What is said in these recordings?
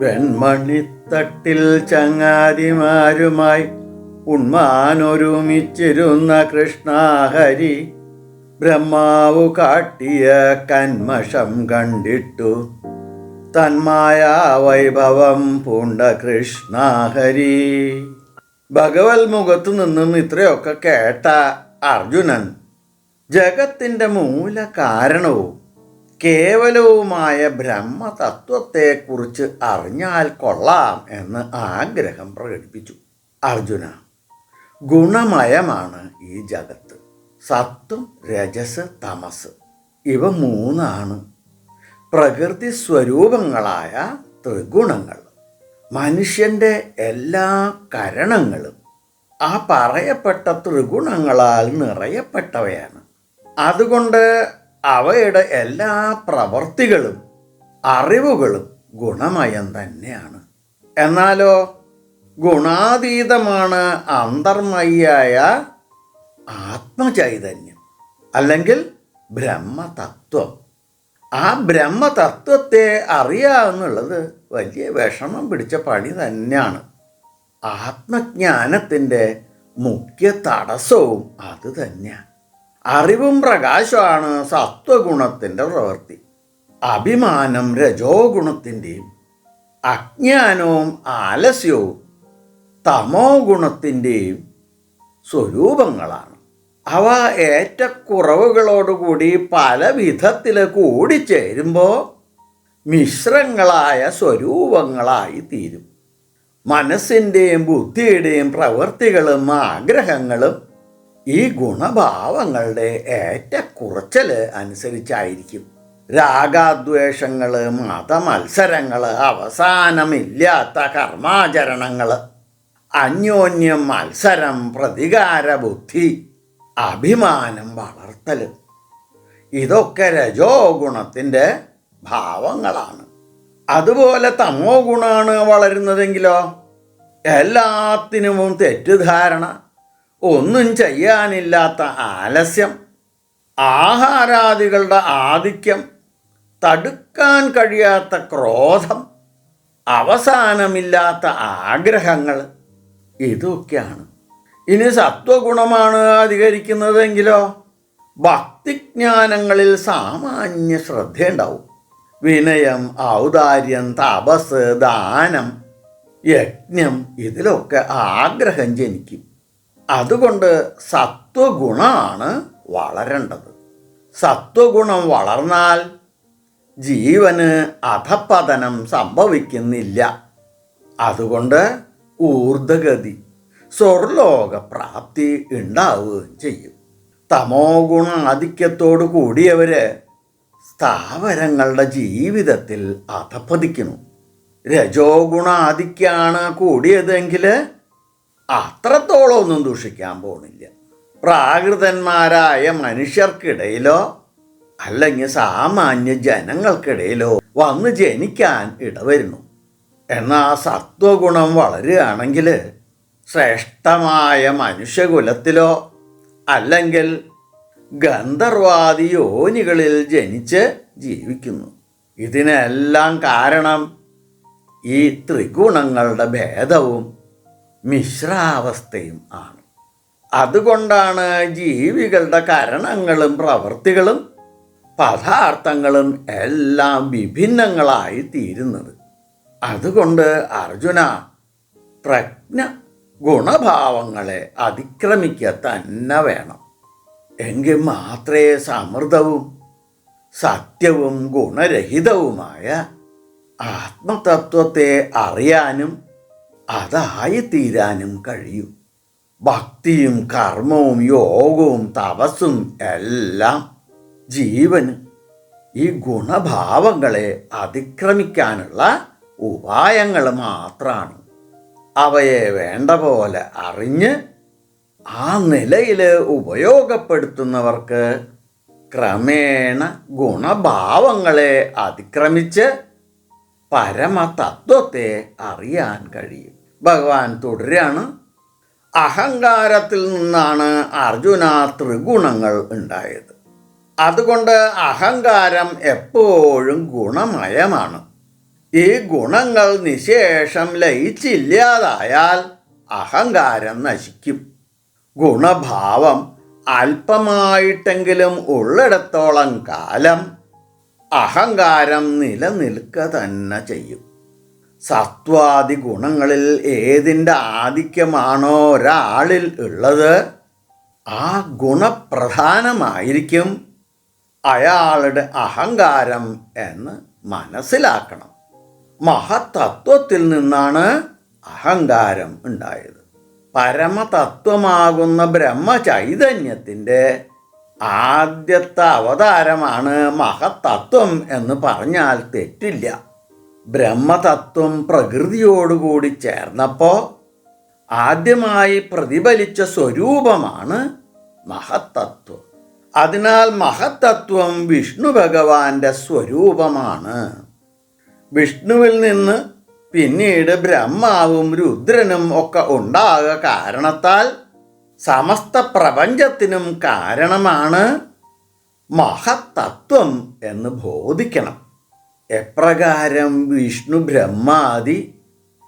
വെൺമണിത്തട്ടിൽ ചങ്ങാതിമാരുമായി ഉണ്മാനൊരുമിച്ചിരുന്ന കൃഷ്ണാഹരി ബ്രഹ്മാവു കാട്ടിയ കന്മഷം കണ്ടിട്ടു. തന്മായ വൈഭവം പൂണ്ട കൃഷ്ണാഹരി. ഭഗവത് മുഖത്തു നിന്നും ഇത്രയൊക്കെ കേട്ട അർജുനൻ ജഗത്തിന്റെ മൂല കാരണവും കേവലവുമായ ബ്രഹ്മതത്വത്തെക്കുറിച്ച് അറിഞ്ഞാൽ കൊള്ളാം എന്ന് ആഗ്രഹം പ്രകടിപ്പിച്ചു. അർജുന ഗുണമയമാണ് ഈ ജഗത്ത്. സത്വം രജസ് തമസ്. ഇവ മൂന്നാണ്. പ്രകൃതി സ്വരൂപങ്ങളായ ത്രിഗുണങ്ങൾ. മനുഷ്യന്റെ എല്ലാ കരണങ്ങളും ആ പറയപ്പെട്ട ത്രിഗുണങ്ങളാൽ നിറയപ്പെട്ടവയാണ്. അതുകൊണ്ട് അവയുടെ എല്ലാ പ്രവർത്തികളും അറിവുകളും ഗുണമയം തന്നെയാണ്. എന്നാലോ ഗുണാതീതമാണ് അന്തർമയ്യായ ആത്മചൈതന്യം അല്ലെങ്കിൽ ബ്രഹ്മതത്വം. ആ ബ്രഹ്മതത്വത്തെ അറിയുക എന്നുള്ളത് വലിയ വിഷമം പിടിച്ച പണി തന്നെയാണ്. ആത്മജ്ഞാനത്തിന്റെ മുഖ്യ തടസ്സവും അത് തന്നെയാണ്. അറിവും പ്രകാശമാണ് സത്വഗുണത്തിന്റെ പ്രവൃത്തി. അഭിമാനം രജോ ഗുണത്തിന്റെയും അജ്ഞാനവും ആലസ്യവും തമോ ഗുണത്തിന്റെയും സ്വരൂപങ്ങളാണ്. അവ ഏറ്റക്കുറവുകളോടുകൂടി പല വിധത്തിൽ കൂടിച്ചേരുമ്പോൾ മിശ്രങ്ങളായ സ്വരൂപങ്ങളായി തീരും. മനസ്സിന്റെയും ബുദ്ധിയുടെയും പ്രവൃത്തികളും ആഗ്രഹങ്ങളും ഈ ഗുണഭാവങ്ങളുടെ ഏറ്റക്കുറച്ചൽ അനുസരിച്ചായിരിക്കും. രാഗാദ്വേഷങ്ങൾ മതമത്സരങ്ങൾ അവസാനമില്ലാത്ത കർമാചരണങ്ങൾ അന്യോന്യം മത്സരം പ്രതികാര ബുദ്ധി അഭിമാനം വളർത്തൽ ഇതൊക്കെ രജോ ഗുണത്തിന്റെ ഭാവങ്ങളാണ്. അതുപോലെ തമോ ഗുണമാണ് വളരുന്നതെങ്കിലോ? എല്ലാത്തിനും തെറ്റിദ്ധാരണ. ഒന്നും ചെയ്യാനില്ലാത്ത ആലസ്യം ആഹാരാദികളുടെ ആധിക്യം തടുക്കാൻ കഴിയാത്ത ക്രോധം അവസാനമില്ലാത്ത ആഗ്രഹങ്ങൾ ഇതൊക്കെയാണ്. ഇനി സത്വഗുണമാണ് അധികരിക്കുന്നതെങ്കിലോ? ഭക്തിജ്ഞാനങ്ങളിൽ സാമാന്യ ശ്രദ്ധയുണ്ടാവും. വിനയം ഔദാര്യം തപസ് ദാനം യജ്ഞം ഇതിലൊക്കെ ആഗ്രഹം ജനിക്കും. അതുകൊണ്ട് സത്വഗുണമാണ് വളരേണ്ടത്. സത്വഗുണം വളർന്നാൽ ജീവന് അധപ്പതനം സംഭവിക്കുന്നില്ല. അതുകൊണ്ട് ഊർധഗതി സ്വർലോകപ്രാപ്തി ഉണ്ടാവുകയും ചെയ്യും. തമോ ഗുണ ആധിക്യത്തോടു കൂടിയവര് സ്ഥാവരങ്ങളുടെ ജീവിതത്തിൽ അധപ്പതിക്കുന്നു രജോ ഗുണ ആധിക്യാണ് കൂടിയതെങ്കിൽ അത്രത്തോളം ഒന്നും ദൂഷിക്കാൻ പോണില്ല. പ്രാകൃതന്മാരായ മനുഷ്യർക്കിടയിലോ അല്ലെങ്കിൽ സാമാന്യ ജനങ്ങൾക്കിടയിലോ വന്ന് ജനിക്കാൻ ഇടവരുന്നു. എന്നാൽ സത്വഗുണം വളരുകയാണെങ്കിൽ ശ്രേഷ്ഠമായ മനുഷ്യകുലത്തിലോ അല്ലെങ്കിൽ ഗന്ധർവാദി യോനികളിൽ ജനിച്ച് ജീവിക്കുന്നു. ഇതിനെല്ലാം കാരണം ഈ ത്രിഗുണങ്ങളുടെ ഭേദവും മിശ്രാവസ്ഥയും ആണ്. അതുകൊണ്ടാണ് ജീവികളുടെ കരണങ്ങളും പ്രവൃത്തികളും പദാർത്ഥങ്ങളും എല്ലാം വിഭിന്നങ്ങളായി തീരുന്നത്. അതുകൊണ്ട് അർജുന പ്രജ്ഞ ഗുണഭാവങ്ങളെ അതിക്രമിക്കുക തന്നെ വേണം. എങ്കിൽ മാത്രമേ സമൃദ്ധവും സത്യവും ഗുണരഹിതവുമായ ആത്മതത്വത്തെ അറിയാനും അതായിത്തീരാനും കഴിയൂ. ഭക്തിയും കർമ്മവും യോഗവും തപസ്സും എല്ലാം ജീവന് ഈ ഗുണഭാവങ്ങളെ അതിക്രമിക്കാനുള്ള ഉപായങ്ങൾ മാത്രമാണ് അവയെ വേണ്ട പോലെ അറിഞ്ഞ് ആ നിലയിൽ ഉപയോഗപ്പെടുത്തുന്നവർക്ക് ക്രമേണ ഗുണഭാവങ്ങളെ അതിക്രമിച്ച് പരമതത്വത്തെ അറിയാൻ കഴിയും. ഭഗവാൻ തുടരുകയാണ് അഹങ്കാരത്തിൽ നിന്നാണ് അർജുന ത്രിഗുണങ്ങൾ ഉണ്ടായത്. അതുകൊണ്ട് അഹങ്കാരം എപ്പോഴും ഗുണമയമാണ്. ഈ ഗുണങ്ങൾ നിശേഷം ലയിച്ചില്ലാതായാൽ അഹങ്കാരം നശിക്കും. ഗുണഭാവം അല്പമായിട്ടെങ്കിലും ഉള്ളിടത്തോളം കാലം അഹങ്കാരം നിലനിൽക്കുക തന്നെ ചെയ്യും. സത്വാദി ഗുണങ്ങളിൽ ഏതിന്റെ ആധിക്യമാണോ ഒരാളിൽ ഉള്ളത് ആ ഗുണപ്രധാനമായിരിക്കും അയാളുടെ അഹങ്കാരം എന്ന് മനസ്സിലാക്കണം. മഹത്തത്വത്തിൽ നിന്നാണ് അഹങ്കാരം ഉണ്ടായത്. പരമതത്വമാകുന്ന ബ്രഹ്മചൈതന്യത്തിന്റെ ആദ്യത്തെ അവതാരമാണ് മഹത്തത്വം എന്ന് പറഞ്ഞാൽ തെറ്റില്ല. ബ്രഹ്മതത്വം പ്രകൃതിയോടുകൂടി ചേർന്നപ്പോൾ ആദ്യമായി പ്രതിഫലിച്ച സ്വരൂപമാണ് മഹത്തത്വം. അതിനാൽ മഹത്തത്വം വിഷ്ണു ഭഗവാന്റെ സ്വരൂപമാണ്. വിഷ്ണുവിൽ നിന്ന് പിന്നീട് ബ്രഹ്മാവും രുദ്രനും ഒക്കെ ഉണ്ടാക കാരണത്താൽ സമസ്ത പ്രപഞ്ചത്തിനും കാരണമാണ് മഹത്തത്വം എന്ന് ബോധിക്കണം. എപ്രകാരം വിഷ്ണു ബ്രഹ്മാദി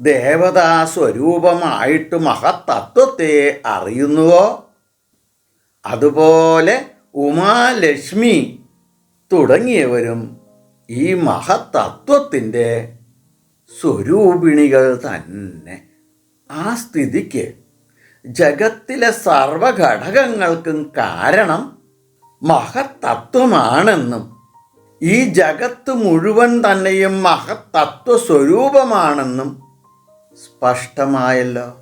ദേവതാ സ്വരൂപമായിട്ട് മഹത്തത്വത്തെ അറിയുന്നുവോ? അതുപോലെ ഉമാലക്ഷ്മി തുടങ്ങിയവരും ഈ മഹത്തത്വത്തിന്റെ സ്വരൂപിണികൾ തന്നെ. ആ സ്ഥിതിക്ക് ജഗത്തിലെ സർവഘടകങ്ങൾക്കും കാരണം മഹത്തത്വമാണെന്നും ഈ ജഗത്ത് മുഴുവൻ തന്നെയും മഹത്തത്വസ്വരൂപമാണെന്നും സ്പഷ്ടമായല്ലോ.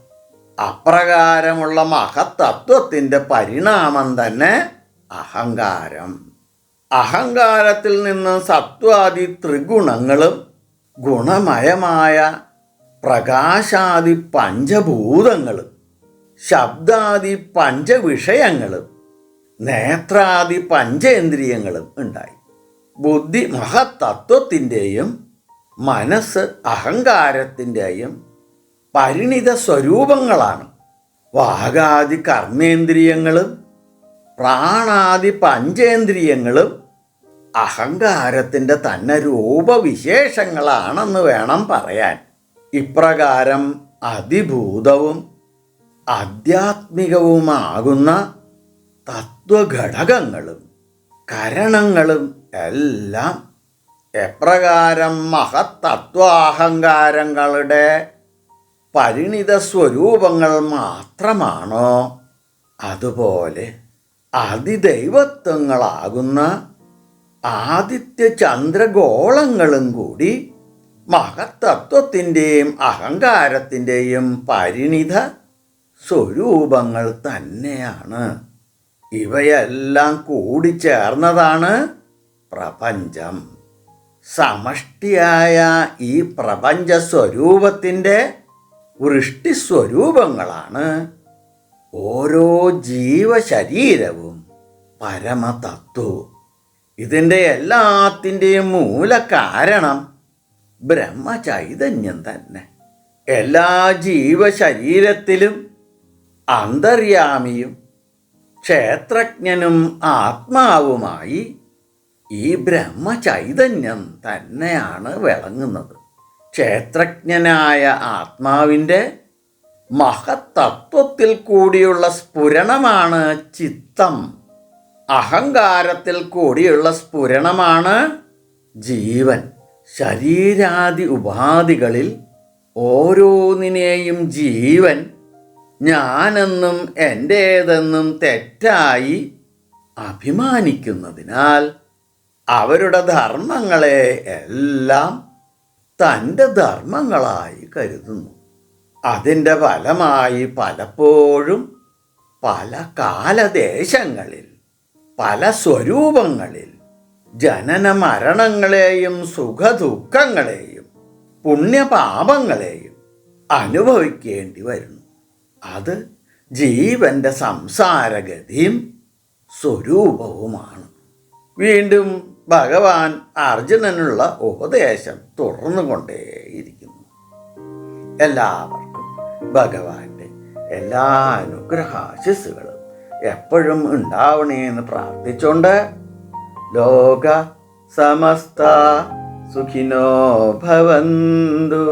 അപ്രകാരമുള്ള മഹത്തത്വത്തിന്റെ പരിണാമം തന്നെ അഹങ്കാരം. അഹങ്കാരത്തിൽ നിന്ന് സത്വാദി ത്രിഗുണങ്ങളും ഗുണമയമായ പ്രകാശാദി പഞ്ചഭൂതങ്ങളും ശബ്ദാദി പഞ്ചവിഷയങ്ങളും നേത്രാദി പഞ്ചേന്ദ്രിയങ്ങളും ഉണ്ടായി. ബുദ്ധി മഹത്തത്വത്തിന്റെയും മനസ്സ് അഹങ്കാരത്തിന്റെയും പരിണിത സ്വരൂപങ്ങളാണ്. വാഗാദി കർമ്മേന്ദ്രിയങ്ങളും പ്രാണാദി പഞ്ചേന്ദ്രിയങ്ങളും അഹങ്കാരത്തിന്റെ തന്നെ രൂപവിശേഷങ്ങളാണെന്ന് വേണം പറയാൻ. ഇപ്രകാരം അതിഭൂതവും ആധ്യാത്മികവുമാകുന്ന തത്വഘടകങ്ങളും കരണങ്ങളും എല്ലാം എപ്രകാരം മഹത്തത്വാഹങ്കാരങ്ങളുടെ പരിണിത സ്വരൂപങ്ങൾ മാത്രമാണോ? അതുപോലെ അതിദൈവത്വങ്ങളാകുന്ന ആദിത്യ ചന്ദ്രഗോളങ്ങളും കൂടി മഹത്തത്വത്തിന്റെയും അഹങ്കാരത്തിന്റെയും പരിണിത സ്വരൂപങ്ങൾ തന്നെയാണ്. ഇവയെല്ലാം കൂടിച്ചേർന്നതാണ് പ്രപഞ്ചം. സമഷ്ടിയായ ഈ പ്രപഞ്ച സ്വരൂപത്തിന്റെ വൃഷ്ടിസ്വരൂപങ്ങളാണ് ഓരോ ജീവശരീരവും പരമതത്വവും ഇതിന്റെ എല്ലാത്തിന്റെയും മൂലകാരണം ബ്രഹ്മചൈതന്യം തന്നെ. എല്ലാ ജീവശരീരത്തിലും അന്തര്യാമിയും ക്ഷേത്രജ്ഞനും ആത്മാവുമായി ഈ ബ്രഹ്മചൈതന്യം തന്നെയാണ് വിളങ്ങുന്നത്. ക്ഷേത്രജ്ഞനായ ആത്മാവിന്റെ മഹത്തത്വത്തിൽ കൂടിയുള്ള സ്ഫുരണമാണ് ചിത്തം. അഹങ്കാരത്തിൽ കൂടിയുള്ള സ്ഫുരണമാണ് ജീവൻ. ശരീരാദി ഉപാധികളിൽ ഓരോന്നിനെയും ജീവൻ ഞാനെന്നും എന്റേതെന്നും തെറ്റായി അഭിമാനിക്കുന്നതിനാൽ അവരുടെ ധർമ്മങ്ങളെ എല്ലാം തന്റെ ധർമ്മങ്ങളായി കരുതുന്നു. അതിന്റെ ഫലമായി പലപ്പോഴും പല കാലദേശങ്ങളിൽ പല സ്വരൂപങ്ങളിൽ ജനന മരണങ്ങളെയും സുഖദുഃഖങ്ങളെയും പുണ്യപാപങ്ങളെയും അനുഭവിക്കേണ്ടി വരുന്നു. അത് ജീവന്റെ സംസാരഗതിയും സ്വരൂപവുമാണ്. വീണ്ടും ഭഗവാൻ അർജുനനുള്ള ഉപദേശം തുടർന്നുകൊണ്ടേയിരിക്കുന്നു എല്ലാവർക്കും ഭഗവാന്റെ എല്ലാ അനുഗ്രഹാശിസ്സുകളും എപ്പോഴും ഉണ്ടാവണേന്ന് പ്രാർത്ഥിച്ചുകൊണ്ട് ലോക സമസ്ത സുഖിനോ ഭവന്തു.